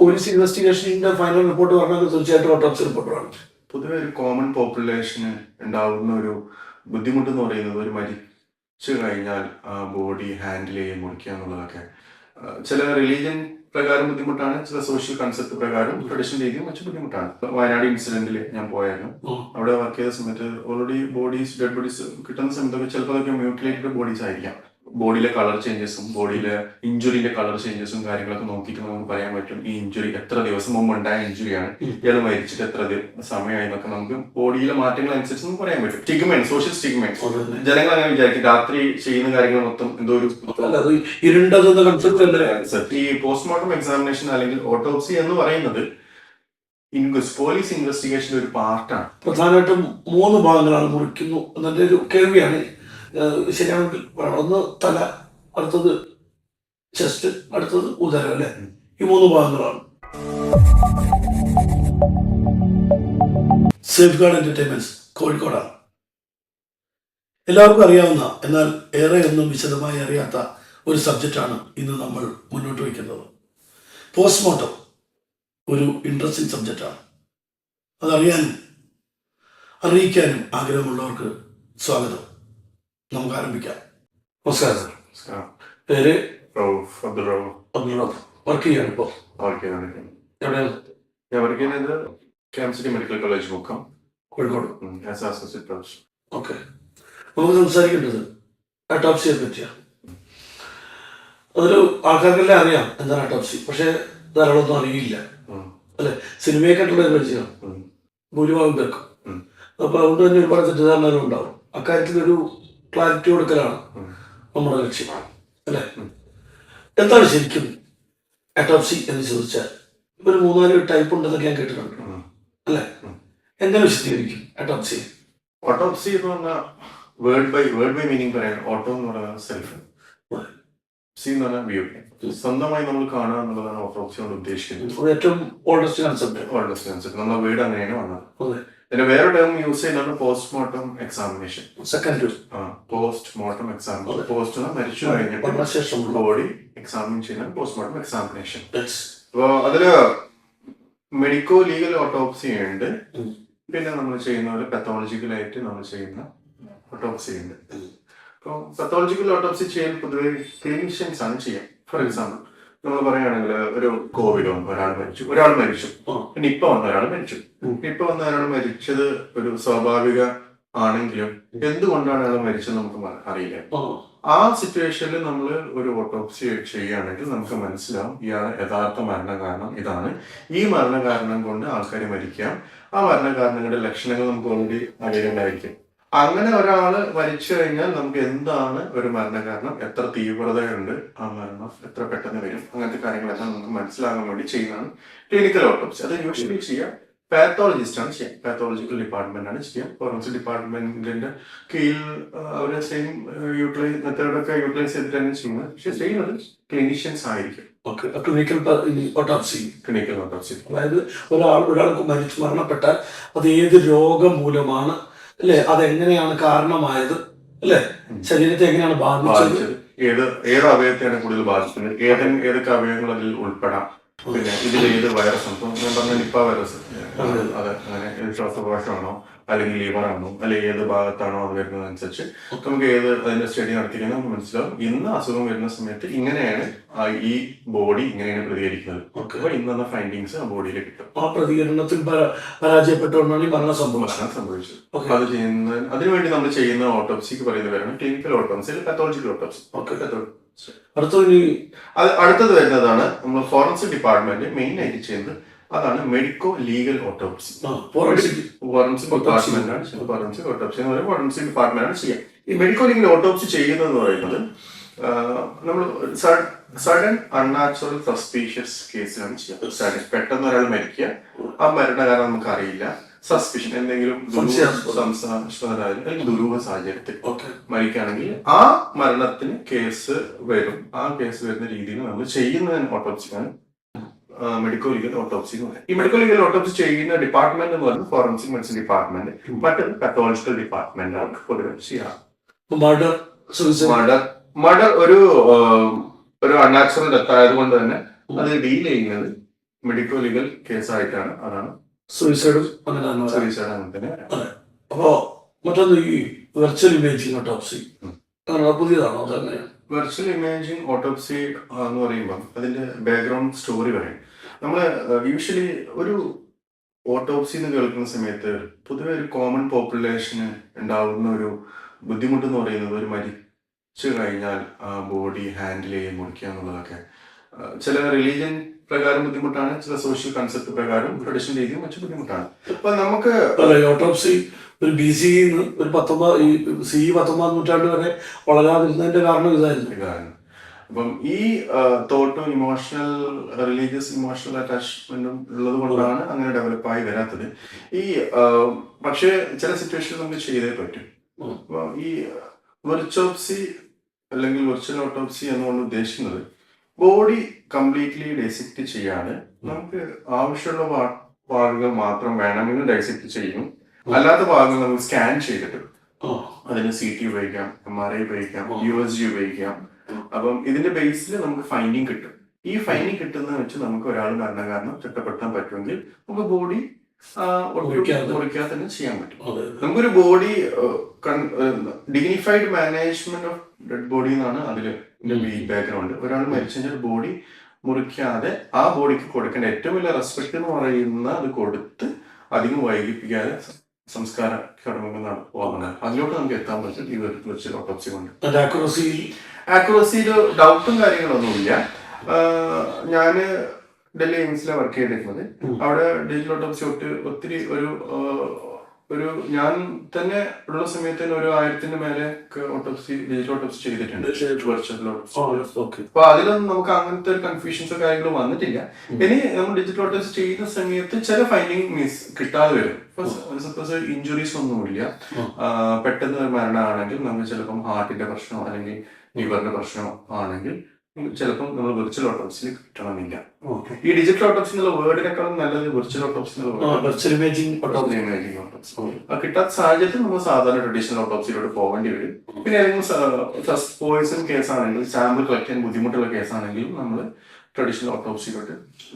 Police ഇൻവെസ്റ്റിഗേഷന്റെ final report പറഞ്ഞാൽ തീർച്ചയായിട്ടും autopsy report വേണം. പൊതുവെ ഒരു കോമൺ പോപ്പുലേഷന് ഉണ്ടാവുന്ന ഒരു ബുദ്ധിമുട്ട് എന്ന് പറയുന്നത് ഒരു മരിച്ചു കഴിഞ്ഞാൽ ആ ബോഡി ഹാൻഡിൽ ചെയ്യാൻ മുറിക്കുക എന്നുള്ളതൊക്കെ. ചില റിലീജിയൻ പ്രകാരം ബുദ്ധിമുട്ടാണ് ചില സോഷ്യൽ കൺസെപ്റ്റ് പ്രകാരം ട്രഡീഷൻ രീതിയും മറ്റു ബുദ്ധിമുട്ടാണ്. വയനാട് ഇൻസിഡന്റിൽ ഞാൻ പോയായിരുന്നു. അവിടെ വർക്ക് ചെയ്ത സമയത്ത് ഓൾറെഡി ബോഡീസ് ഡെഡ് ബോഡീസ് കിട്ടുന്ന സമയത്തൊക്കെ ചിലപ്പോൾ അതൊക്കെ മ്യൂട്ടിലേറ്റഡ് ബോഡീസ് ആയിരിക്കാം. ബോഡിയിലെ കളർ ചേഞ്ചസും ബോഡിയിലെ ഇഞ്ചുറിന്റെ കളർ ചേഞ്ചസും കാര്യങ്ങളൊക്കെ നോക്കിയിട്ട് നമുക്ക് പറയാൻ പറ്റും. ഈ ഇഞ്ചുറി എത്ര ദിവസം മുമ്പ് ഉണ്ടായ ഇഞ്ചുറിയാണ്? ഇയാൾ മരിച്ചിട്ട് എത്ര സമയമായി എന്നൊക്കെ നമുക്ക് ബോഡിയിലെ മാറ്റങ്ങൾ അനുസരിച്ച് നമുക്ക് പറയാൻ പറ്റും. സ്റ്റിഗ്മെന്റ് സോഷ്യൽ സ്റ്റിഗ്മെന്റ് ജനങ്ങൾ അങ്ങനെ വിചാരിക്കും രാത്രി ചെയ്യുന്ന കാര്യങ്ങൾ മൊത്തം എന്തോ ഒരു ഈ പോസ്റ്റ്മോർട്ടം എക്സാമിനേഷൻ അല്ലെങ്കിൽ ഓട്ടോപ്സി എന്ന് പറയുന്നത് പോലീസ് ഇൻവെസ്റ്റിഗേഷന്റെ ഒരു പാർട്ടാണ് പ്രധാനമായിട്ടും മൂന്ന് ഭാഗങ്ങളാണ് മുറിക്കുന്നു എന്നതിന്റെ ഒരു കേൾവിയാണ് ശരിയാണെങ്കിൽ. ഒന്ന് തല അടുത്തത് ചെസ്റ്റ് അടുത്തത് ഉദരം അല്ലെ? ഈ മൂന്ന് ഭാഗങ്ങളാണ്. സേഫ് ഗാർഡ് എന്റർടൈൻമെന്റ്സ് കോഴിക്കോടാണ്. എല്ലാവർക്കും അറിയാവുന്ന എന്നാൽ ഏറെ ഒന്നും വിശദമായി അറിയാത്ത ഒരു സബ്ജക്റ്റാണ് ഇന്ന് നമ്മൾ മുന്നോട്ട് വയ്ക്കുന്നത്. പോസ്റ്റ്മോർട്ടം ഒരു ഇൻട്രസ്റ്റിംഗ് സബ്ജക്റ്റാണ് അതറിയാനും അറിയിക്കാനും ആഗ്രഹമുള്ളവർക്ക് സ്വാഗതം. നമുക്ക് ആരംഭിക്കാം. നമസ്കാരം സാർ. നമസ്കാരം. പേര്? റൌഫ് അബ്ദുൾ റൌഫ്. അബ്ദുൾ വർക്ക് ചെയ്യാണ് ഇപ്പോൾ വർക്ക് ചെയ്താണ് എവിടെയാണ് ഞാൻ വർക്ക് ചെയ്യുന്നത് camp city medical college Mukkam. Kozhikode. As associate professor okay. നമുക്ക് സംസാരിക്കേണ്ടത് അട്ടോപ്സിയെ പറ്റിയാണ്. അതൊരു ആൾക്കാർക്കെല്ലാം അറിയാം എന്താണ് അട്ടോപ്സി പക്ഷേ ധാരാളമൊന്നും അറിയില്ല. അല്ലെ? സിനിമയെ കണ്ടുള്ള ഒരു പരിചയം ഭൂരിഭാഗം പേർക്കും. അപ്പൊ അതുകൊണ്ട് തന്നെ ഒരുപാട് തെറ്റിദ്ധാരണകൾ ഉണ്ടാവും. അക്കാര്യത്തിൽ ഒരു ക്ലാരിറ്റി കൊടുക്കലാണ് നമ്മുടെ ലക്ഷ്യം അല്ലെ. എന്താണ് ശരിക്കും അറ്റോപ്സി എന്ന് ചോദിച്ചാൽ? ഒരു മൂന്നാൽ ടൈപ്പ് ഉണ്ടെന്നൊക്കെ ഞാൻ കേട്ടിട്ടുണ്ട് അല്ലെ. എങ്ങനെ വിശദീകരിക്കും അറ്റോപ്സി ഓട്ടോപ്സി എന്ന് പറഞ്ഞാൽ word by word by meaning പറയാൻ ഓട്ടോ എന്ന് പറയുന്നത് സെൽഫ് സി എന്ന് പറഞ്ഞാൽ വ്യൂ സ്വന്തമായി നമ്മൾ കാണുക എന്നുള്ളതാണ് ഓട്ടോപ്സി കൊണ്ട് ഉദ്ദേശിക്കുന്നത്. ഏറ്റവും ഓൾഡസ്റ്റ് കൺസെപ്റ്റ് ഓൾഡസ്റ്റ് കൺസെപ്റ്റ് നമ്മുടെ വീട് അങ്ങനെയാണ് വന്നത്. പിന്നെ വേറെ ടേം യൂസ് ചെയ്യുന്നത് postmortem examination second post mortem exam post മരിച്ചു കഴിഞ്ഞിട്ട് ബോഡി എക്സാമിൻ ചെയ്യുന്ന പോസ്റ്റ്മോർട്ടം എക്സാമിനേഷൻ. അപ്പോ അതിൽ മെഡിക്കോ ലീഗൽ ഓട്ടോപ്സി ഉണ്ട്. പിന്നെ നമ്മൾ ചെയ്യുന്ന പോലെ ആയിട്ട് നമ്മൾ ചെയ്യുന്ന ഓട്ടോപ്സി ഉണ്ട്. അപ്പോൾ പത്തോളജിക്കൽ ഓട്ടോപ്സി ചെയ്യാൻ പൊതുവെ ക്ലിനീഷ്യൻസ് ആണ് ചെയ്യാം. ഫോർ എക്സാമ്പിൾ നമ്മൾ പറയുകയാണെങ്കിൽ ഒരു കോവിഡ് വന്നു ഒരാൾ മരിച്ചു ഒരാൾ മരിച്ചു. പിന്നെ നിപ്പ വന്ന ഒരാൾ മരിച്ചു. ഇപ്പൊ നിപ്പ വന്ന ഒരാൾ മരിച്ചത് ഒരു സ്വാഭാവിക ആണെങ്കിലും എന്തുകൊണ്ടാണ് അയാൾ മരിച്ചത് നമുക്ക് അറിയില്ല. ആ. ആ സിറ്റുവേഷനിൽ നമ്മൾ ഒരു ഓട്ടോപ്സി ചെയ്യുകയാണെങ്കിൽ നമുക്ക് മനസ്സിലാവും ഇയാളെ യഥാർത്ഥ മരണ കാരണം ഇതാണ്. ഈ മരണ കാരണം കൊണ്ട് ആൾക്കാർ മരിക്കാം. ആ മരണ കാരണങ്ങളുടെ ലക്ഷണങ്ങൾ നമുക്ക് ഓൾറെഡി അറിയുന്നുണ്ടായിരിക്കും അങ്ങനെ ഒരാൾ മരിച്ചു കഴിഞ്ഞാൽ നമുക്ക് എന്താണ് ഒരു മരണ കാരണം എത്ര തീവ്രതയുണ്ട്? ആ മരണം എത്ര പെട്ടെന്ന് വരും? അങ്ങനത്തെ കാര്യങ്ങളെല്ലാം നമുക്ക് മനസ്സിലാകാൻ വേണ്ടി ചെയ്യുന്നതാണ് ക്ലിനിക്കൽ ഓട്ടോപ്സി അത് യൂഷ്വലി ചെയ്യാം. പാത്തോളജിസ്റ്റ് ആണ് ചെയ്യാം. പാത്തോളജിക്കൽ ഡിപ്പാർട്ട്മെന്റ് ആണ് ചെയ്യാം. ഫോറൻസിക് ഡിപ്പാർട്ട്മെന്റിന്റെ കീഴിൽ അവരെ അവർ സെയിം യൂട്ടിലൈസ് മെത്തേഡൊക്കെ യൂട്ടിലൈസ് ചെയ്തിട്ട് തന്നെ ചെയ്യുന്നത്. പക്ഷെ ചെയ്യുന്നത് ക്ലിനീഷ്യൻസ് ആയിരിക്കും. ക്ലിനിക്കൽ ഓട്ടോപ്സി ക്ലിനിക്കൽ ഓട്ടോപ്സി അതായത് ഒരാൾ ഒരാൾക്ക് മരിച്ചു മരണപ്പെട്ടാൽ അത് ഏത് രോഗം മൂലമാണ് അല്ലെ? അതെങ്ങനെയാണ് കാരണമായത്? അല്ലെ? ശരീരത്തെ എങ്ങനെയാണ് ബാധിച്ചത്? ഏത് ഏത് അവയവത്തെയാണ് കൂടുതൽ ബാധിച്ചത്? ഏതെങ്കിലും ഏതൊക്കെ അവയവങ്ങൾ അതിൽ ഉൾപ്പെടാം? പിന്നെ ഇതിൽ ഏത് വൈറസ് ഉണ്ടോ ഞാൻ പറഞ്ഞ നിപ്പ വൈറസ് അതെ. അത് അങ്ങനെ ശ്വാസകോശമാണോ അല്ലെങ്കിൽ ലിവർ ആണോ അല്ലെങ്കിൽ ഏത് ഭാഗത്താണോ അത് വരുന്നത് അനുസരിച്ച് നമുക്ക് ഏത് അതിന്റെ സ്റ്റഡി നടത്തിക്കഴിഞ്ഞാൽ നമുക്ക് മനസ്സിലാവും. ഇന്ന് അസുഖം വരുന്ന സമയത്ത് ഇങ്ങനെയാണ് ഈ ബോഡി ഇങ്ങനെയാണ് പ്രതികരിക്കുന്നത്. അപ്പൊ ഇന്നെന്ന ഫൈൻഡിങ്സ് ആ ബോഡിയിൽ കിട്ടും. ആ പ്രതികരണത്തിൽ പരാ- പരാജയപ്പെട്ടുകൊണ്ടാണ് ഈ മരണം സംഭവിച്ചത്. സംഭവിച്ചത്. അത് ചെയ്യുന്ന അതിനുവേണ്ടി നമ്മൾ ചെയ്യുന്ന ഓട്ടോപ്സിക്ക് പറയുന്ന പേരാണ് clinical autopsy pathological autopsy okay. അടുത്തത് ഇനി അത് അടുത്തത് വരുന്നതാണ് നമ്മൾ ഫോറൻസിക് ഡിപ്പാർട്ട്മെന്റ് മെയിൻ ആയിട്ട് ചെയ്യുന്നത്. അതാണ് medico legal autopsy forensic. Department ആണ് ഫോറൻസിക് ഓട്ടോപ്സി എന്ന് ഫോറൻസിക് ഡിപ്പാർട്ട്മെന്റ് ആണ് ചെയ്യാം ഈ മെഡിക്കോ ലീഗൽ ഓട്ടോപ്സി ചെയ്യുന്നതെന്ന് പറയുന്നത് നമ്മൾ സഡൻ അൺനാച്ചുറൽ സസ്പീഷ്യസ് കേസിലാണ് ചെയ്യുന്നത് സഡൻ പെട്ടെന്ന് ഒരാൾ മരിക്കുക. ആ മരണ കാരണം നമുക്ക് അറിയില്ല സസ്പിഷൻ എന്തെങ്കിലും അല്ലെങ്കിൽ ദുരൂഹ സാഹചര്യത്തിൽ മരിക്കുകയാണെങ്കിൽ ആ? മരണത്തിന് കേസ് വരും. ആ കേസ് വരുന്ന രീതിയിൽ നമ്മൾ ചെയ്യുന്നതിന് ഓട്ടോപ്സിയാണ് മെഡിക്കൽ ലീഗൽ ഓട്ടോപ്സി എന്ന് പറയുന്നത് ഈ മെഡിക്കൽ ലീഗൽ ഓട്ടോപ്സി ചെയ്യുന്ന ഡിപ്പാർട്ട്മെന്റ് എന്ന് പറയുന്നത് ഫോറൻസിക് മെഡിസിൻ ഡിപ്പാർട്ട്മെന്റ് മറ്റൊരു പത്തോളജിക്കൽ ഡിപ്പാർട്ട്മെന്റ് ആണ് പൊതുവെ ചെയ്യാറ് മർഡർ മർഡർ ഒരു ഒരു അൺനാച്ചുറൽ ഡെത്ത് ആയതുകൊണ്ട് തന്നെ അത് ഡീൽ ചെയ്യുന്നത് മെഡിക്കോ ലീഗൽ കേസായിട്ടാണ് അതാണ് സൂയിസൈഡും അങ്ങനെ. സൂയിസൈഡ് അങ്ങനെ തന്നെ അപ്പോ മറ്റൊന്ന് ഈ വെർച്വൽ ഇമേജിംഗ് ഓട്ടോപ്സി. അങ്ങനെ പുതിയതാണോ അതങ്ങനെ വെർച്വൽ ഇമേജിംഗ് ഓട്ടോപ്സി എന്ന് പറയുമ്പോൾ അതിന്റെ ബാക്ക്ഗ്രൗണ്ട് സ്റ്റോറി പറയും. നമ്മൾ യൂഷ്വലി ഒരു ഓട്ടോപ്സി എന്ന് കേൾക്കുന്ന സമയത്ത് പൊതുവെ ഒരു കോമൺ പോപ്പുലേഷന് ഉണ്ടാവുന്ന ഒരു ബുദ്ധിമുട്ട് എന്ന് പറയുന്നത് ഒരു മരിച്ചു കഴിഞ്ഞാൽ ആ ബോഡി ഹാൻഡിൽ ചെയ്ത് മുറിക്കുക എന്നുള്ളതൊക്കെ. ചില റിലീജിയൻ പ്രകാരം ബുദ്ധിമുട്ടാണ്. ചില സോഷ്യൽ കൺസെപ്റ്റ് പ്രകാരം ട്രഡീഷണൽ രീതിയും മറ്റു ബുദ്ധിമുട്ടാണ്. അപ്പൊ നമുക്ക് ഓട്ടോപ്സി ഒരു ബി സി ഒരു പത്തൊമ്പത് ഈ സി പത്തൊമ്പതാം നൂറ്റാണ്ട് വരെ വളരാതിരുന്നതിന്റെ കാരണം ഇതായിരുന്നു. കാരണം അപ്പം ഈ തോട്ടും ഇമോഷണൽ റിലീജിയസ് ഇമോഷണൽ അറ്റാച്ച്മെന്റും ഉള്ളത് കൊണ്ടാണ് അങ്ങനെ ഡെവലപ്പായി വരാത്തത്. ഈ പക്ഷേ ചില സിറ്റുവേഷനിൽ നമുക്ക് ചെയ്തേ പറ്റും. അപ്പൊ ഈ വെർച്ചോപ്സി അല്ലെങ്കിൽ വെർച്വൽ ഓട്ടോപ്സി എന്നുകൊണ്ട് ഉദ്ദേശിക്കുന്നത് ബോഡി കംപ്ലീറ്റ്ലി ഡൈസെക്ട് ചെയ്യാതെ നമുക്ക് ആവശ്യമുള്ള ഭാഗങ്ങൾ മാത്രം വേണമെങ്കിൽ ഡൈസെക്ട് ചെയ്യും. അല്ലാത്ത ഭാഗങ്ങൾ നമുക്ക് സ്കാൻ ചെയ്തിട്ട് അതിന് സി ടി ഉപയോഗിക്കാം എം ആർ ഐ ഉപയോഗിക്കാം യു എസ് ജി ഉപയോഗിക്കാം. അപ്പം ഇതിന്റെ ബേസിൽ നമുക്ക് ഫൈൻഡിങ് കിട്ടും. ഈ ഫൈൻഡിങ് കിട്ടുന്നത് വെച്ച് നമുക്ക് ഒരാൾ മരണകാരണം ചിട്ടപ്പെടുത്താൻ പറ്റുമെങ്കിൽ നമുക്ക് ബോഡി മുറിക്കാതെ തന്നെ ചെയ്യാൻ പറ്റും. നമുക്കൊരു body dignified management of dead body എന്നാണ് അതിൽ ബാക്ക്ഗ്രൗണ്ട് ഒരാൾ മരിച്ചു കഴിഞ്ഞാൽ ബോഡി മുറിക്കാതെ ആ ബോഡിക്ക് കൊടുക്കേണ്ട ഏറ്റവും വലിയ റെസ്പെക്ട് എന്ന് പറയുന്ന അത് കൊടുത്ത് അധികം വൈകിപ്പിക്കാതെ സംസ്കാര കടമകൾ നടത്തുവാണ് അതിലോട്ട് നമുക്ക് എത്താൻ പറ്റും ഈ വെർച്വൽ ഓട്ടോപ്സി കൊണ്ട്. ആക്യുറസിയിൽ ആക്യുറസിയിൽ ഡൗട്ടും കാര്യങ്ങളൊന്നുമില്ല. ഞാൻ ഡൽഹി എയിംസിലെ വർക്ക് ചെയ്തിരുന്നത്. അവിടെ ഡിജിറ്റൽ ഓട്ടോപ്സി ഒത്തിരി ഒരു ഒരു ഞാൻ തന്നെ ഉള്ള സമയത്ത് തന്നെ ഒരു ആയിരത്തിന് മേലെ ഓട്ടോപ്സി ഡിജിറ്റൽ ഓട്ടോപ്സി ചെയ്തിട്ടുണ്ട്. വെർച്വൽ ഓട്ടോപ്സി ഓക്കെ അപ്പൊ അതിലൊന്നും നമുക്ക് അങ്ങനത്തെ ഒരു കൺഫ്യൂഷൻസോ കാര്യങ്ങളോ വന്നിട്ടില്ല. ഇനി നമ്മൾ ഡിജിറ്റൽ ഓട്ടോപ്സി ചെയ്യുന്ന സമയത്ത് ചില ഫൈൻഡിങ് മിസ് കിട്ടാതെ വരും. സപ്പോസ് ഇഞ്ചുറീസ് ഒന്നുമില്ല. പെട്ടെന്ന് മരണമാണെങ്കിൽ നമുക്ക് ചിലപ്പം ഹാർട്ടിന്റെ പ്രശ്നമോ അല്ലെങ്കിൽ ലിവറിന്റെ പ്രശ്നമോ ആണെങ്കിൽ ചിലപ്പം നമ്മൾ വെർച്വൽ ഓട്ടോപ്സിന് കിട്ടണമില്ല ഈ ഡിജിറ്റൽ ഓട്ടോപ്സി എന്നുള്ള വേർഡിനേക്കാളും നല്ലത് virtual autopsy. Virtual imaging autopsy കിട്ടാത്ത സാഹചര്യത്തിൽ നമ്മൾ സാധാരണ ട്രഡീഷണൽ ഓട്ടോപ്സിയിലോട്ട് പോകേണ്ടി വരും. പിന്നെ ഏതെങ്കിലും ഫസ്റ്റ് പോയിസൺ കേസ് ആണെങ്കിൽ സാമ്പിൾ കളക്ട് ചെയ്യാൻ ബുദ്ധിമുട്ടുള്ള കേസ് ആണെങ്കിലും നമ്മൾ ട്രഡീഷണൽ ഓട്ടോപ്സിയിലോട്ട്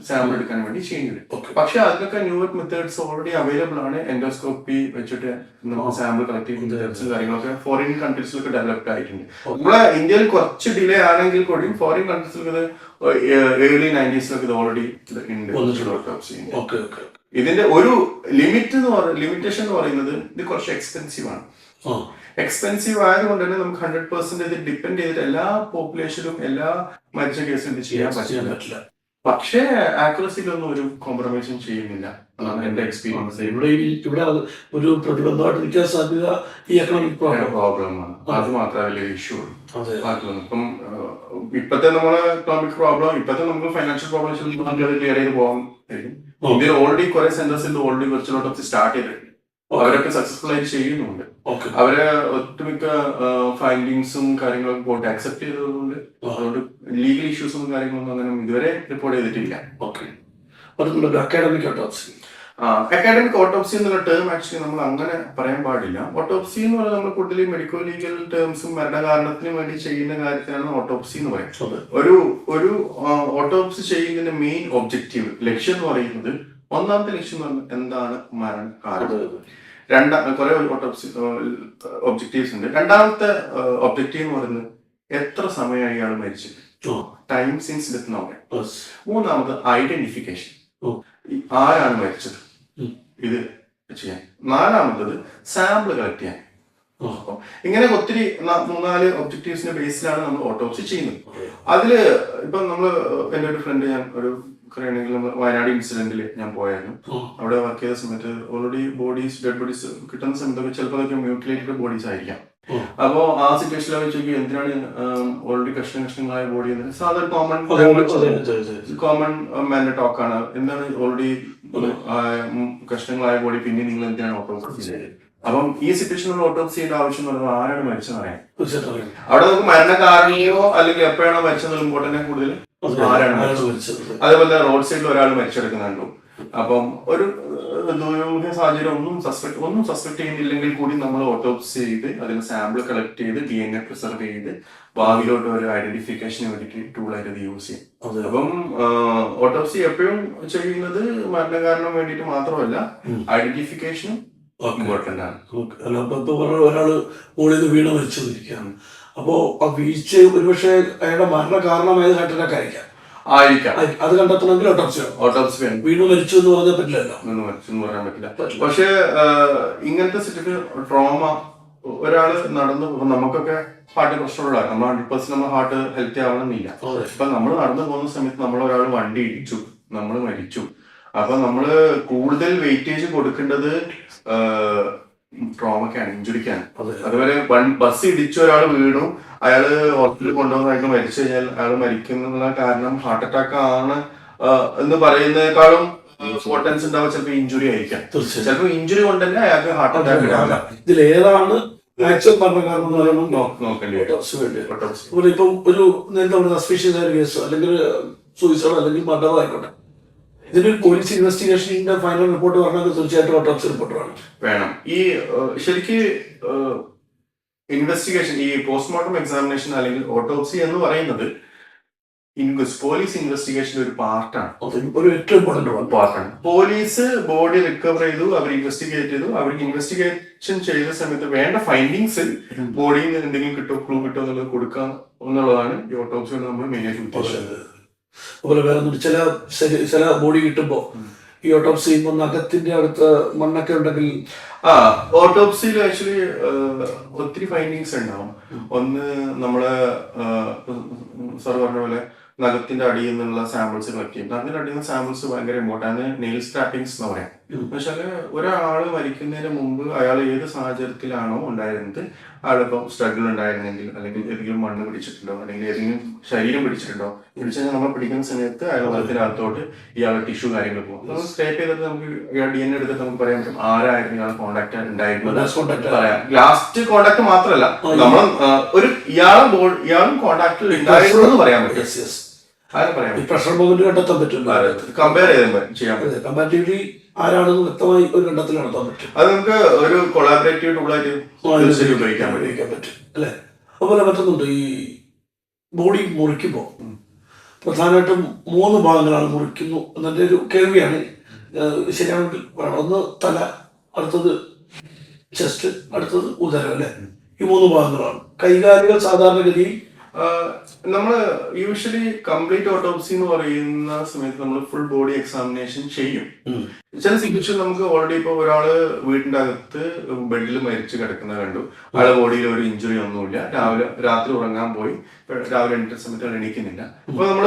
സാമ്പിൾ എടുക്കാൻ വേണ്ടി ചെയ്യേണ്ടി വരും പക്ഷെ അതിനൊക്കെ ന്യൂവർ മെത്തേഡ്സ് ഓൾറെഡി അവൈലബിൾ ആണ്. എൻഡോസ്കോപ്പി വെച്ചിട്ട് നമുക്ക് സാമ്പിൾ കളക്ട് ചെയ്യുന്ന മെത്തേഡ്സും കാര്യങ്ങളൊക്കെ ഫോറിൻ കൺട്രീസിലൊക്കെ ഡെവലപ്ഡ് ആയിട്ടുണ്ട്. നമ്മളെ ഇന്ത്യയിൽ കുറച്ച് ഡിലേ ആണെങ്കിൽ കൂടിയും ഫോറിൻ കൺട്രീസിലൊക്കെ ഏർലി നയന്റീസിലൊക്കെ ഇത് ഓൾറെഡി ഉണ്ട്. ഓട്ടോപ്സി ഇതിന്റെ ഒരു ലിമിറ്റ് എന്ന് പറയുന്നത് ലിമിറ്റേഷൻ എന്ന് പറയുന്നത് ഇത് കുറച്ച് എക്സ്പെൻസീവ് ആണ്. എക്സ്പെൻസീവ് ആയതുകൊണ്ട് തന്നെ നമുക്ക് ഹൺഡ്രഡ് പെർസെന്റ് ഇത് ഡിപ്പെൻഡ് ചെയ്തിട്ട് എല്ലാ പോപ്പുലേഷനും എല്ലാ മരിച്ച കേസും ഇത് ചെയ്യാൻ പറ്റില്ല. പക്ഷേ ആക്യുറസിയിലൊന്നും ഒരു കോംപ്രമൈസും ചെയ്യുന്നില്ല. അതാണ് എന്റെ എക്സ്പീരിയൻസ് ഇവിടെ ഇവിടെ ഒരു പ്രതിബന്ധമായിട്ട് നിൽക്കാൻ സാധ്യത ഈ എക്കണോമിക് പ്രോബ്ലം ആണ്. അത്. മാത്രമേ വലിയ ഇഷ്യൂ ഉള്ളൂ. ഇപ്പം ഇപ്പത്തെ നമ്മളെ എക്കണോമിക് പ്രോബ്ലം ഇപ്പത്തെ നമുക്ക് ഫൈനാൻഷ്യൽ പ്രോബ്ലംസ് നമുക്ക് ക്ലിയർ ചെയ്ത് പോകാൻ. ഇന്ത്യയിൽ ഓൾറെഡി കുറെ സെന്റേഴ്സ് ഓൾറെഡി വെർച്വൽ സ്റ്റാർട്ട് ചെയ്തിട്ടുണ്ട്. അവരൊക്കെ സക്സസ്ഫുൾ ആയിട്ട് ചെയ്യുന്നുണ്ട്. അവർ ഒട്ടുമിക്ക ഫൈൻഡിങ്സും കാര്യങ്ങളൊക്കെ കോർട്ട് അക്സെപ്റ്റ് ചെയ്തതുകൊണ്ട് അതുകൊണ്ട് ലീഗൽ ഇഷ്യൂസും കാര്യങ്ങളൊന്നും അങ്ങനെ ഇതുവരെ റിപ്പോർട്ട് ചെയ്തിട്ടില്ല. അക്കാഡമിക് ഓട്ടോപ്സി അക്കാഡമിക് ഓട്ടോപ്സി എന്നുള്ള ടേം ആക്ച്വലി നമ്മൾ അങ്ങനെ പറയാൻ പാടില്ല. ഓട്ടോപ്സി എന്ന് പറയുന്നത് നമ്മൾ കൂടുതൽ മെഡിക്കോ ലീഗൽ ടേംസും മരണകാരണത്തിന് വേണ്ടി ചെയ്യുന്ന കാര്യത്തിനാണ് ഓട്ടോപ്സി എന്ന് പറയുന്നത്. ഒരു ഒരു ഓട്ടോപ്സി ചെയ്യുന്നതിന്റെ മെയിൻ ഒബ്ജക്റ്റീവ് ലക്ഷ്യം എന്ന് പറയുന്നത് ഒന്നാമത്തെ ലക്ഷ്യം എന്ന് പറയുന്നത് എന്താണ്? മരണ കാരണം അതെ അതെ. രണ്ടാ കുറെ ഓട്ടോപ്സി ഒബ്ജക്റ്റീവ്സ് ഉണ്ട്. രണ്ടാമത്തെ ഒബ്ജക്റ്റീവ് എന്ന് പറയുന്നത് എത്ര സമയമായി ഇയാൾ മരിച്ചത് ടൈം സിൻസ് ഡെത്ത് നോക്കാൻ മൂന്നാമത് ഐഡന്റിഫിക്കേഷൻ. ആരാണ് മരിച്ചത്. ഇത് ചെയ്യാൻ. നാലാമത്തത് സാമ്പിൾ കളക്ട് ചെയ്യാൻ. ഇങ്ങനെ ഒത്തിരി മൂന്നാൽ ഒബ്ജക്റ്റീവ്സിന്റെ ബേസിലാണ് നമ്മൾ ഓട്ടോപ്സി ചെയ്യുന്നത്. അതിൽ ഇപ്പൊ നമ്മൾ എന്റെ ഒരു ഫ്രണ്ട് ഞാൻ ഒരു പറയുകയാണെങ്കിൽ വയനാട് ഇൻസിഡന്റിൽ ഞാൻ പോയായിരുന്നു. അവിടെ വർക്ക് ചെയ്ത സമയത്ത് ഓൾറെഡി ബോഡീസ് ഡെഡ് ബോഡീസ് കിട്ടുന്ന സമയത്തൊക്കെ ചിലപ്പോൾ അതൊക്കെ മ്യൂട്ടിലേറ്റഡ് ബോഡീസ് ആയിരിക്കാം. അപ്പോ ആ സിറ്റുവേഷനിൽ വെച്ച് നോക്കി എന്തിനാണ് ഓൾറെഡി കഷ്ണ കഷ്ണങ്ങളായ ബോഡി എന്ന്? സാധാരണ കോമൺ കോമൺ മാന്റെ ടോക്കാണ് എന്താണ് ഓൾറെഡി കഷ്ണങ്ങളായ ബോഡി പിന്നെ നിങ്ങൾ എന്തിനാണ് ഓട്ടോപ്സി ചെയ്തത്? അപ്പം ഈ സിറ്റുവേഷനിൽ ഓട്ടോപ്സി ചെയ്യേണ്ട ആവശ്യം എന്ന് പറയുന്നത് ആരാണ് മരിച്ചെന്ന് അറിയാം? അവിടെ നമുക്ക് മരണകാരണിയോ അല്ലെങ്കിൽ എപ്പോഴാണോ മരിച്ചെന്നുള്ള ഇമ്പോർട്ടന്റ് കൂടുതൽ ആരാണ്? അതേപോലെ റോഡ് സൈഡിൽ ഒരാൾ മരിച്ചെടുക്കുന്നുണ്ടോ. അപ്പം ഒരു ദുരൂഹ സാഹചര്യം ഒന്നും സസ്പെക്ട് ഒന്നും സസ്പെക്ട് ചെയ്യുന്നില്ലെങ്കിൽ കൂടി നമ്മൾ ഓട്ടോപ്സി ചെയ്ത് അതിന് സാമ്പിൾ കളക്ട് ചെയ്ത് ഡി എൻ എ പ്രിസർവ് ചെയ്ത് ഭാവിയിലോട്ട് ഒരു ഐഡന്റിഫിക്കേഷന് വേണ്ടിയിട്ട് ടൂളായിട്ട് ഇത് യൂസ് ചെയ്യും. അതെ. അപ്പം ഓട്ടോപ്സി എപ്പോഴും ചെയ്യുന്നത് മരണകാരണം വേണ്ടിയിട്ട് മാത്രമല്ല ഐഡന്റിഫിക്കേഷനും ആണ്. അല്ല ഒരാൾ മുകളിൽ നിന്ന് വീണ് മരിച്ചു എന്നിരിക്കുകയാണ് അപ്പോ ആ വീഴ്ച ഒരുപക്ഷെ അയാളുടെ മരണ കാരണമായത് ഹൈട്ടനൊക്കെ ആയിരിക്കാം? ആയിരിക്കാം. അത് കണ്ടെത്തണമെങ്കിൽ ഓട്ടോപ്സി വേണം. ഓട്ടോപ്സി വേണം. വീണു മരിച്ചു എന്ന് പറഞ്ഞാൽ പറ്റില്ലല്ലോ. എന്ന് മരിച്ചെന്ന് പറയാൻ പറ്റില്ല. പക്ഷേ ഇങ്ങനത്തെ സിറ്റുവേഷൻ ട്രോമ ഒരാൾ നടന്നു നമുക്കൊക്കെ ഹാർട്ട് പ്രശ്നമുള്ള നമ്മൾ ഹൺഡ്രഡ് പെർസെന്റ് നമ്മൾ ഹാർട്ട് ഹെൽത്തി ആവണമെന്നില്ല. ഇപ്പൊ നമ്മൾ നടന്നു പോകുന്ന സമയത്ത് നമ്മൾ ഒരാൾ വണ്ടി ഇടിച്ചു. നമ്മൾ മരിച്ചു. അപ്പൊ നമ്മൾ കൂടുതൽ വെയിറ്റേജ് കൊടുക്കേണ്ടത് ട്രോമക്കാണ് ഇഞ്ചുറിക്കാണ് അതുപോലെ വൺ- ബസ് ഇടിച്ച ഒരാൾ വീണു അയാൾ ഹോസ്പിറ്റലിൽ കൊണ്ടുവന്നായിട്ട് മരിച്ചു കഴിഞ്ഞാൽ അയാൾ മരിക്കുന്ന കാരണം ഹാർട്ട് അറ്റാക്ക് ആണ് എന്ന് പറയുന്നതിനേക്കാളും ഇമ്പോർട്ടൻസ് ഉണ്ടാവുക ചിലപ്പോൾ ഇഞ്ചുറി ആയിരിക്കാം. ചിലപ്പോൾ ഇഞ്ചുറി കൊണ്ട് തന്നെ അയാൾക്ക് ഹാർട്ട് അറ്റാക്ക് ഉണ്ടാവില്ല. ഇതിൽ ഏതാണ് മാക്സിമം പറഞ്ഞ കാരണം എന്ന് പറയുമ്പോൾ ഇപ്പം ഒരു നേരത്തെ സസ്പീഷ്യസ് ആയ കേസ് അല്ലെങ്കിൽ സൂയിസൈഡ് അല്ലെങ്കിൽ മർഡർ ആയിക്കോട്ടെ. ഇതിനൊരു പോലീസ് ഇൻവെസ്റ്റിഗേഷന്റെ ഫൈനൽ റിപ്പോർട്ട് പറഞ്ഞാൽ തീർച്ചയായിട്ടും ഓട്ടോപ്സി റിപ്പോർട്ടാണ് വേണം. ഈ ശരിക്ക് ഇൻവെസ്റ്റിഗേഷൻ ഈ പോസ്റ്റ്മോർട്ടം എക്സാമിനേഷൻ അല്ലെങ്കിൽ ഓട്ടോപ്സി എന്ന് പറയുന്നത് പോലീസ് ഇൻവെസ്റ്റിഗേഷന്റെ ഒരു പാർട്ടാണ് ഒരു ഏറ്റവും ഇമ്പോർട്ടന്റ് പാർട്ടാണ് പോലീസ് ബോഡി റിക്കവർ ചെയ്തു അവർ ഇൻവെസ്റ്റിഗേറ്റ് ചെയ്തു. അവർക്ക് ഇൻവെസ്റ്റിഗേഷൻ ചെയ്ത സമയത്ത് വേണ്ട ഫൈൻഡിങ്സ് ബോഡിയിൽ നിന്ന് എന്തെങ്കിലും കിട്ടോ ക്ലൂ കിട്ടോ എന്നുള്ളത് കൊടുക്കുക എന്നുള്ളതാണ് ഈ ഓട്ടോപ്സി കൊണ്ട് നമ്മൾ മെയിനായിട്ട് ഉദ്ദേശിച്ചത്. അതുപോലെ വേറെ ഒന്നും ചില ചില ബോഡി കിട്ടുമ്പോ ഈ ഓട്ടോപ്സി ചെയ്യുമ്പോൾ നഖത്തിന്റെ അടുത്ത് മണ്ണൊക്കെ ഉണ്ടെങ്കിൽ ആ ഓട്ടോപ്സിയിൽ ആക്ച്വലി ഒത്തിരി ഫൈൻഡിങ്സ് ഉണ്ടാവും. ഒന്ന് നമ്മൾ സാർ പറഞ്ഞ പോലെ നഖത്തിന്റെ അടിയിൽ നിന്നുള്ള സാമ്പിൾസ് കളക്ട് ചെയ്യും. നഖത്തിന്റെ അടിയിൽ നിന്ന് സാമ്പിൾസ് ഭയങ്കര ഇമ്പോർട്ടന്റ് ആണ് നെയിൽ സ്റ്റാപ്പിങ്സ് എന്ന് പറയാം. പക്ഷേ ഒരാൾ മരിക്കുന്നതിന് മുമ്പ് അയാൾ ഏത് സാഹചര്യത്തിലാണോ ഉണ്ടായിരുന്നത് ആളിപ്പം സ്ട്രഗിൾ ഉണ്ടായിരുന്നെങ്കിൽ അല്ലെങ്കിൽ ഏതെങ്കിലും മണ്ണ് പിടിച്ചിട്ടുണ്ടോ അല്ലെങ്കിൽ ഏതെങ്കിലും ശരീരം പിടിച്ചിട്ടുണ്ടോ കഴിഞ്ഞാൽ നമ്മൾ പിടിക്കുന്ന സമയത്ത് അയാൾ വെള്ളത്തിനകത്തോട്ട് ഇയാളെ ടിഷ്യൂ കാര്യങ്ങൾ പോകും. നമ്മൾ സ്ക്രേപ്പ് ചെയ്തിട്ട് നമുക്ക് ഇയാൾ ഡി എൻ എടുത്തിട്ട് നമുക്ക് പറയാൻ പറ്റും ആരായിരുന്നു ഇയാളെ കോണ്ടാക്ട് ഉണ്ടായിരുന്നത് പറയാം. ലാസ്റ്റ് കോണ്ടാക്ട് മാത്രമല്ല നമ്മൾ ഒരു ഇയാളും ഇയാളും കോണ്ടാക്ടിൽ ഉണ്ടായിരുന്നു എന്ന് പറയാൻ പറ്റും. പ്രഷർ മൊമെന്റ് കണ്ടെത്താൻ പറ്റില്ല കമ്പയർ ചെയ്യാൻ പറ്റും. കമ്പാരിറ്റീവ്ലി ആരാണെന്ന് വ്യക്തമായി ഒരു കണ്ടെത്തൽ നടത്താൻ പറ്റും. അത് നമുക്ക് ഒരു കൊളാബറേറ്റീവ് ടൂളായിട്ട് ഉപയോഗിക്കാൻ പറ്റും. പറ്റും അല്ലെ? അതുപോലെ മറ്റൊന്നുണ്ട് ഈ ബോഡി മുറിക്കുമ്പോൾ. പ്രധാനമായിട്ടും മൂന്ന് ഭാഗങ്ങളാണ് മുറിക്കുന്നു എന്നതിന്റെ ഒരു കേൾവിയാണ്. ശരിയാണെങ്കിൽ ഒന്ന് തല അടുത്തത് ചെസ്റ്റ് അടുത്തത് ഉദരം അല്ലേ? ഈ മൂന്ന് ഭാഗങ്ങളാണ്. കൈകാലികൾ സാധാരണഗതിയിൽ ആഹ് നമ്മൾ യൂഷ്വലി കംപ്ലീറ്റ് ഓട്ടോപ്സി എന്ന് പറയുന്ന സമയത്ത് നമ്മൾ ഫുൾ ബോഡി എക്സാമിനേഷൻ ചെയ്യും. ചില സിറ്റുവേഷൻ നമുക്ക് ഓൾറെഡി ഇപ്പൊ ഒരാൾ വീടിന്റെ അകത്ത് ബെഡിൽ മരിച്ചു കിടക്കുന്ന കണ്ടു. ആളെ ബോഡിയിൽ ഒരു ഇഞ്ചുറി ഒന്നുമില്ല. രാവിലെ രാത്രി ഉറങ്ങാൻ പോയി. രാവിലെ എണീറ്റ സമയത്ത് ആൾ എണീക്കുന്നില്ല. അപ്പൊ നമ്മൾ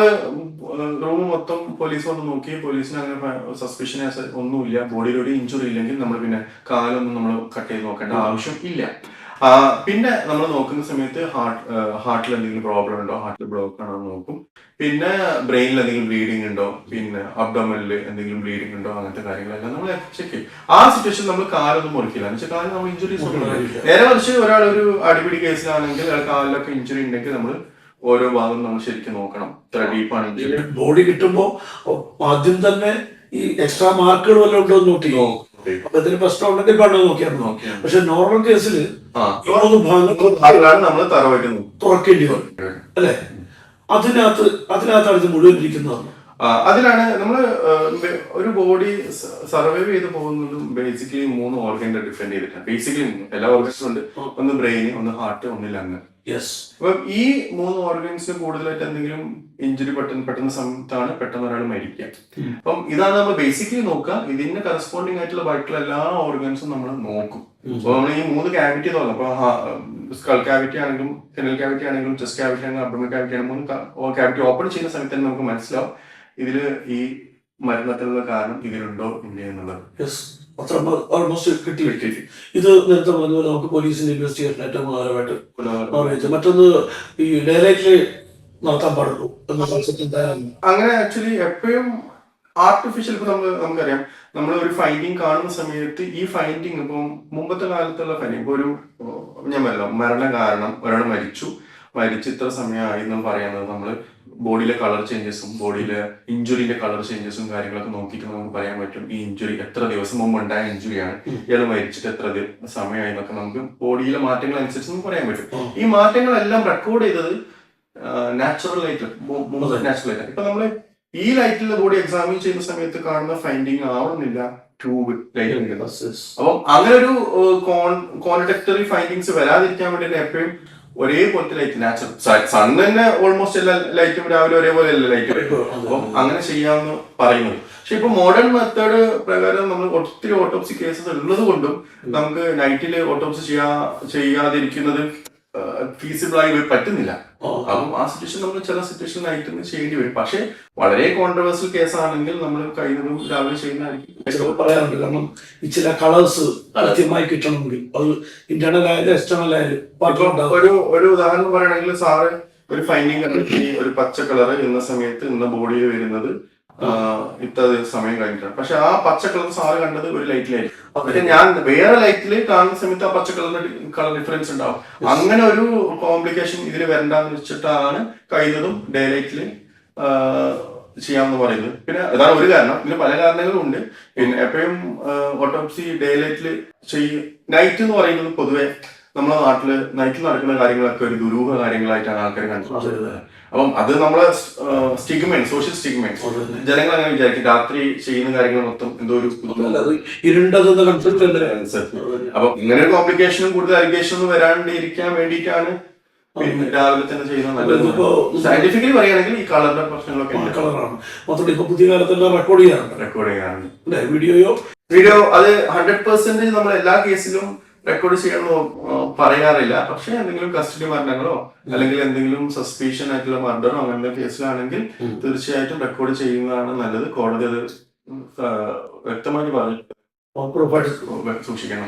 റൂം മൊത്തം പോലീസ് വന്ന് നോക്കി. പോലീസിന് അങ്ങനെ സസ്പെഷൻ ഒന്നുമില്ല. ബോഡിയിൽ ഒരു ഇഞ്ചുറി ഇല്ലെങ്കിൽ നമ്മൾ പിന്നെ കാലൊന്നും നമ്മൾ കട്ട് ചെയ്ത് നോക്കേണ്ട ആവശ്യം ഇല്ല. പിന്നെ നമ്മൾ നോക്കുന്ന സമയത്ത് ഹാർട്ട് ഹാർട്ടിൽ എന്തെങ്കിലും പ്രോബ്ലം ഉണ്ടോ? ഹാർട്ടിൽ ബ്ലോക്ക് ആണോ നോക്കും. പിന്നെ ബ്രെയിനിൽ എന്തെങ്കിലും ബ്ലീഡിംഗ് ഉണ്ടോ? പിന്നെ അബ്ഡോമനിൽ എന്തെങ്കിലും ബ്ലീഡിംഗ് ഉണ്ടോ? അങ്ങനത്തെ കാര്യങ്ങളെല്ലാം നമ്മൾ ചെക്ക് ചെയ്യും. ആ സിറ്റുവേഷൻ നമ്മൾ കാലൊന്നും മുറിക്കില്ല. എന്ന് വെച്ചാൽ കാലിൽ നമ്മൾ ഇഞ്ചുറീസ് ഒന്നും. നേരെ മറിച്ച് ഒരാൾ ഒരു അടിപിടി കേസിലാണെങ്കിൽ കാലിലൊക്കെ ഇഞ്ചുറി ഉണ്ടെങ്കിൽ നമ്മൾ ഓരോ ഭാഗം നമ്മൾ ശരിക്കും നോക്കണം. ഇത്ര ഡീപ്പാണ് ആണെങ്കിൽ ബോഡി കിട്ടുമ്പോൾ ആദ്യം തന്നെ ഈ എക്സ്ട്രാ മാർക്കുകൾ വല്ലതും ഉണ്ടോ എന്ന് നോക്കി. അപ്പൊ ഇതിന് പ്രശ്നം ഉണ്ടെങ്കിൽ പണ്ട് നോക്കിയായിരുന്നു. പക്ഷെ നോർമൽ കേസിൽ മൂന്ന് ഭാഗങ്ങൾ തുറക്കേണ്ടി വന്നു. അല്ലെ? അതിനകത്ത് അതിനകത്താണ് ഇത് മുഴുവൻ ഇരിക്കുന്നത്. ആ, അതിലാണ് നമ്മൾ ഒരു ബോഡി സർവൈവ് ചെയ്ത് പോകുന്നതും ബേസിക്കലി മൂന്ന് ഓർഗനെ ഡിഫെൻഡ് ചെയ്തിട്ടാണ്. ബേസിക്കലി എല്ലാ ഓർഗൻസും ഉണ്ട്. ഒന്ന് ബ്രെയിൻ ഒന്ന് ഹാർട്ട് ഒന്ന് ലങ് യെസ് അപ്പൊ ഈ മൂന്ന് ഓർഗൻസ് കൂടുതലായിട്ട് എന്തെങ്കിലും ഇഞ്ചുറി പെട്ടെന്ന് പെട്ടെന്ന സമയത്താണ് പെട്ടെന്ന് ഒരാൾ മരിക്കുക. അപ്പം ഇതാണ് നമ്മൾ ബേസിക്കലി നോക്കുക. ഇതിന്റെ കറസ്പോണ്ടിങ് ആയിട്ടുള്ള ബാക്കിയുള്ള എല്ലാ ഓർഗൻസും നമ്മൾ നോക്കും. അപ്പൊ നമ്മൾ ഈ മൂന്ന് ക്യാവിറ്റി തോന്നും അപ്പൊ സ്കൾ ക്യാവിറ്റി ആണെങ്കിലും ഫിനൽ ക്യാവിറ്റി ആണെങ്കിലും ചെസ്റ്റ് ക്യാവിറ്റി ആണെങ്കിലും അബ്ഡമൽ ക്യാവിറ്റി ആണെങ്കിലും മൂന്ന് ക്യാവിറ്റി ഓപ്പൺ ചെയ്യുന്ന സമയത്ത് തന്നെ നമുക്ക് മനസ്സിലാവും. ഇതിൽ ഈ മരണത്തിനുള്ള കാരണം ഇതിലുണ്ടോ ഇല്ല എന്നുള്ളത്? യെസ് അത്ര ഓൾമോസ്റ്റ് കിട്ടി കിട്ടി. ഇത് നേരത്തെ പറഞ്ഞ പോലെ നമുക്ക് പോലീസിന്റെ ഇൻവെസ്റ്റിഗേഷൻ ഏറ്റവും പ്രധാനമായിട്ട് മറ്റൊന്ന് ഈ ഡയറക്റ്റ് നടത്താൻ പാടുള്ളൂ എന്ന കോൺസെപ്റ്റ് എന്തായാലും. അങ്ങനെ ആക്ച്വലി എപ്പോഴും ആർട്ടിഫിഷ്യൽ ഇപ്പൊ നമ്മൾ നമുക്കറിയാം. നമ്മൾ ഒരു ഫൈൻഡിങ് കാണുന്ന സമയത്ത് ഈ ഫൈൻഡിങ് ഇപ്പം മുമ്പത്തെ കാലത്തുള്ള ഫൈൻഡിങ് ഇപ്പൊ ഒരു ഞാൻ പറയാം മരണ കാരണം ഒരാൾ മരിച്ചു. മരിച്ച് ഇത്ര സമയമായി എന്നും പറയുന്നത് നമ്മൾ ബോഡിയിലെ കളർ ചേഞ്ചസും ബോഡിയിലെ ഇഞ്ചുറിന്റെ കളർ ചേഞ്ചസും കാര്യങ്ങളൊക്കെ നോക്കിയിട്ട് നമുക്ക് പറയാൻ പറ്റും. ഈ ഇഞ്ചുറി എത്ര ദിവസം മുമ്പ് ഉണ്ടായ ഇഞ്ചുറിയാണ് ഇയാൾ മരിച്ചിട്ട് എത്ര സമയമായി എന്നൊക്കെ നമുക്ക് ബോഡിയിലെ മാറ്റങ്ങൾ അനുസരിച്ച് നമുക്ക് പറയാൻ പറ്റും. ഈ മാറ്റങ്ങളെല്ലാം റെക്കോർഡ് ചെയ്തത് നാച്ചുറൽ ലൈറ്റ് നാച്ചുറൽ ലൈറ്റ് ഇപ്പൊ നമ്മൾ ഈ ലൈറ്റിൽ ബോഡി എക്സാമിൻ ചെയ്യുന്ന സമയത്ത് കാണുന്ന ഫൈൻഡിങ് ആവണമെന്നില്ല ട്യൂബ് ലൈറ്റ് അപ്പം അങ്ങനെ ഒരു കോൺ കോൺട്രക്ടറി ഫൈൻഡിങ്സ് വരാതിരിക്കാൻ വേണ്ടിയിട്ട് എപ്പോഴും ഒരേപോലത്തെ ലൈറ്റ് നാച്ചുറൽ സൺ തന്നെ ഓൾമോസ്റ്റ് എല്ലാ ലൈറ്റും രാവിലെ ഒരേപോലെ അല്ല ലൈറ്റ് അപ്പം അങ്ങനെ ചെയ്യാമെന്ന് പറയുന്നത് പക്ഷെ ഇപ്പൊ മോഡേൺ മെത്തേഡ് പ്രകാരം നമ്മൾ ഒത്തിരി ഓട്ടോപ്സി കേസസ് ഉള്ളത് കൊണ്ടും നമുക്ക് നൈറ്റിൽ ഓട്ടോപ്സി ചെയ്യാ ചെയ്യാതിരിക്കുന്നത് ഫീസിബിൾ ആയി പറ്റുന്നില്ല. അപ്പം ആ സിറ്റുവേഷൻ നമ്മൾ ചില സിറ്റുവേഷൻ ആയിട്ട് ചെയ്യേണ്ടി വരും. പക്ഷെ വളരെ കോൺട്രവേഴ്സൽ കേസാണെങ്കിൽ നമ്മൾ കഴിയുന്നതും രാവിലെ ചെയ്യുന്നതായിരിക്കും. പറയാറുണ്ട് കാരണം ഈ ചില കളേഴ്സ് കൃത്യമായി കിട്ടണമെങ്കിൽ അത് ഇന്റേണൽ ആയാലും എക്സ്റ്റേണൽ ആയാലും ഒരു ഒരു ഉദാഹരണം പറയുകയാണെങ്കിൽ സാറ് ഒരു ഫൈൻഡിങ് കണ്ടെത്തി ഒരു പച്ച കളർ ഇന്ന സമയത്ത് ഇന്ന ബോഡിയിൽ വരുന്നത് ഇത്ര സമയം കഴിഞ്ഞിട്ടാണ്. പക്ഷെ ആ പച്ച കളർ സാറ് കണ്ടത് ഒരു ലൈറ്റിലായിരിക്കും. പക്ഷെ ഞാൻ വേറെ ലൈറ്റിൽ കാണുന്ന സമയത്ത് ആ പച്ച കളറിന്റെ കളർ ഡിഫറൻസ് ഉണ്ടാവും. അങ്ങനെ ഒരു കോംപ്ലിക്കേഷൻ ഇതിൽ വരണ്ടെന്ന് വെച്ചിട്ടാണ് കഴിഞ്ഞതും ഡേ ലൈറ്റിൽ ചെയ്യാമെന്ന് പറയുന്നത്. പിന്നെ അതാണ് ഒരു കാരണം. പിന്നെ പല കാരണങ്ങളും ഉണ്ട്. പിന്നെ എപ്പോഴും ഓട്ടോപ്സി ഡേ ലൈറ്റിൽ ചെയ്യ നൈറ്റ് എന്ന് പറയുന്നത് പൊതുവെ നമ്മുടെ നാട്ടിൽ നൈറ്റിൽ നടക്കുന്ന കാര്യങ്ങളൊക്കെ ഒരു ദുരൂഹ കാര്യങ്ങളായിട്ടാണ് ആൾക്കാർ കണ്ടത്. അപ്പം അത് നമ്മളെ സ്റ്റിഗ്മെന്റ് സോഷ്യൽ സ്റ്റിഗ്മെന്റ് ജനങ്ങൾ അങ്ങനെ വിചാരിക്കും രാത്രി ചെയ്യുന്ന കാര്യങ്ങൾ മൊത്തം എന്തോ ഒരു ഇരുണ്ടതെന്ന് കൺസെപ്റ്റ് അല്ലേ? അപ്പൊ ഇങ്ങനെ ഒരു കോംപ്ലിക്കേഷനും കൂടുതൽ അലിഗേഷനും വരാണ്ടിരിക്കാൻ വേണ്ടിയിട്ടാണ് രാവിലെ തന്നെ ചെയ്യുന്നത് സയന്റിഫിക്കലി പറയുകയാണെങ്കിൽ ഈ കളറിന്റെ പ്രശ്നങ്ങളൊക്കെ കളറാണ്. മാത്രമല്ല ഇപ്പൊ പുതിയ കാലത്തെല്ലാം റെക്കോർഡ് ചെയ്യാറുണ്ട്. റെക്കോർഡ് ചെയ്യാറുണ്ട്. വീഡിയോയോ? വീഡിയോ അത് ഹൺഡ്രഡ് പെർസെന്റേജ് നമ്മൾ എല്ലാ കേസിലും റെക്കോർഡ് ചെയ്യാനോ പറയാറില്ല. പക്ഷെ എന്തെങ്കിലും കസ്റ്റഡി മരണങ്ങളോ അല്ലെങ്കിൽ എന്തെങ്കിലും സസ്പീഷ്യൻ ആയിട്ടുള്ള മർഡറോ അങ്ങനത്തെ കേസിലാണെങ്കിൽ തീർച്ചയായിട്ടും റെക്കോർഡ് ചെയ്യുന്നതാണ് നല്ലത്. കോടതി അത് വ്യക്തമായിട്ട് പറഞ്ഞു സൂക്ഷിക്കണം.